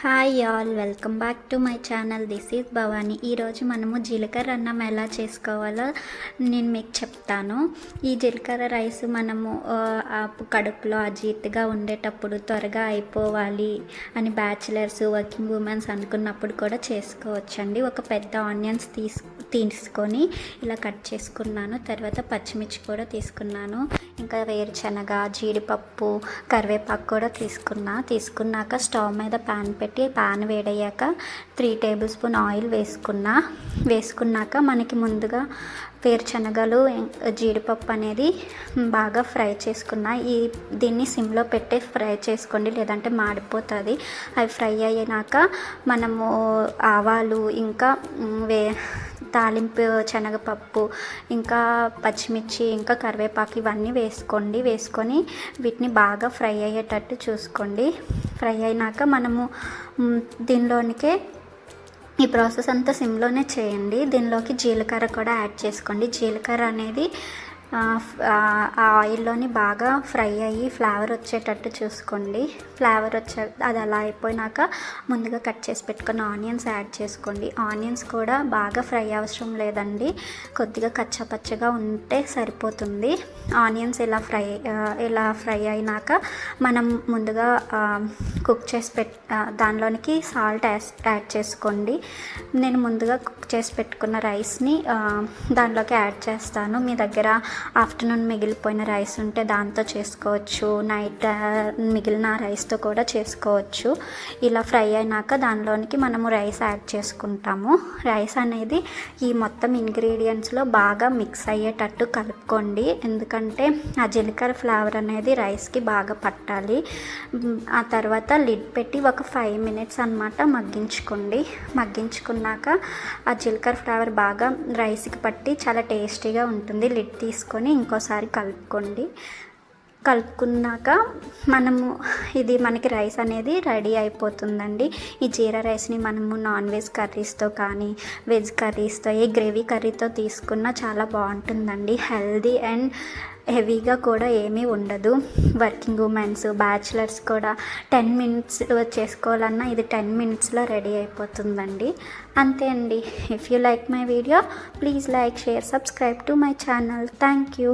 Hi all welcome back to my channel this is Bhavani ఈరోజు మనము జీలకర్ర అన్నం ఎలా చేసుకోవాలో నేను మీకు చెప్తాను. ఈ జీలకర్ర రైస్ మనము కడుపులో అజీర్తిగా ఉండేటప్పుడు త్వరగా అయిపోవాలి అని బ్యాచిలర్స్ వర్కింగ్ ఉమెన్స్ అనుకున్నప్పుడు కూడా చేసుకోవచ్చండి. ఒక పెద్ద ఆనియన్స్ తీసు తీసుకొని ఇలా కట్ చేసుకున్నాను. తర్వాత పచ్చిమిర్చి కూడా తీసుకున్నాను. ఇంకా వేరుశనగ జీడిపప్పు కరివేపాకు కూడా తీసుకున్నా. తీసుకున్నాక స్టవ్ మీద ప్యాన్ పెట్టి పెట్టి పాన్ వేడయ్యాక త్రీ టేబుల్ స్పూన్ ఆయిల్ వేసుకున్నా. వేసుకున్నాక మనకి ముందుగా వేరుశనగలు జీడిపప్పు అనేది బాగా ఫ్రై చేసుకున్నా. ఈ దీన్ని సిమ్లో పెట్టి ఫ్రై చేసుకోండి లేదంటే మాడిపోతుంది. అవి ఫ్రై అయినాక మనము ఆవాలు ఇంకా వే తాలింపు శనగపప్పు ఇంకా పచ్చిమిర్చి ఇంకా కరివేపాకు ఇవన్నీ వేసుకోండి. వేసుకొని వీటిని బాగా ఫ్రై అయ్యేటట్టు చూసుకోండి. ఫ్రై అయినాక మనము దీనిలోనికే ఈ ప్రాసెస్ అంతా సిమ్లోనే చేయండి. దీనిలోకి జీలకర్ర కూడా యాడ్ చేసుకోండి. జీలకర్ర అనేది ఆ, ఆయిల్లోని బాగా ఫ్రై అయ్యి ఫ్లేవర్ వచ్చేటట్టు చూసుకోండి. ఫ్లేవర్ వచ్చే అది అలా అయిపోయినాక ముందుగా కట్ చేసి పెట్టుకున్న ఆనియన్స్ యాడ్ చేసుకోండి. ఆనియన్స్ కూడా బాగా ఫ్రై అవసరం లేదండి. కొద్దిగా కచ్చపచ్చగా ఉంటే సరిపోతుంది. ఆనియన్స్ ఇలా ఫ్రై ఇలా ఫ్రై అయినాక మనం ముందుగా కుక్ చేసి పెట్ దానిలోనికి సాల్ట్ యాడ్ చేసుకోండి. నేను ముందుగా కుక్ చేసి పెట్టుకున్న రైస్ని దానిలోకి యాడ్ చేస్తాను. మీ దగ్గర ఆఫ్టర్నూన్ మిగిలిపోయిన రైస్ ఉంటే దాంతో చేసుకోవచ్చు. నైట్ మిగిలిన రైస్తో కూడా చేసుకోవచ్చు. ఇలా ఫ్రై అయినాక దానిలోనికి మనము రైస్ యాడ్ చేసుకుంటాము. రైస్ అనేది ఈ మొత్తం ఇంగ్రీడియంట్స్లో బాగా మిక్స్ అయ్యేటట్టు కలుపుకోండి. ఎందుకంటే ఆ జీలకర్ర ఫ్లేవర్ అనేది రైస్కి బాగా పట్టాలి. ఆ తర్వాత లిడ్ పెట్టి ఒక ఫైవ్ మినిట్స్ అన్నమాట మగ్గించుకోండి. మగ్గించుకున్నాక ఆ జీలకర్ర ఫ్లేవర్ బాగా రైస్కి పట్టి చాలా టేస్టీగా ఉంటుంది. లిడ్ తీసుకొని ఇంకోసారి కలుపుకోండి. కలుపుకున్నాక మనము ఇది మనకి రైస్ అనేది రెడీ అయిపోతుందండి. ఈ జీరా రైస్ని మనము నాన్ వెజ్ కర్రీస్తో కానీ వెజ్ కర్రీస్తో ఏ గ్రేవీ కర్రీతో తీసుకున్నా చాలా బాగుంటుందండి. హెల్దీ అండ్ హెవీగా కూడా ఏమీ ఉండదు. వర్కింగ్ ఉమెన్స్ బ్యాచిలర్స్ కూడా టెన్ మినిట్స్ చేసుకోవాలన్నా ఇది టెన్ మినిట్స్లో రెడీ అయిపోతుందండి. అంతే అండి. If you like my video please like share subscribe to my channel thank you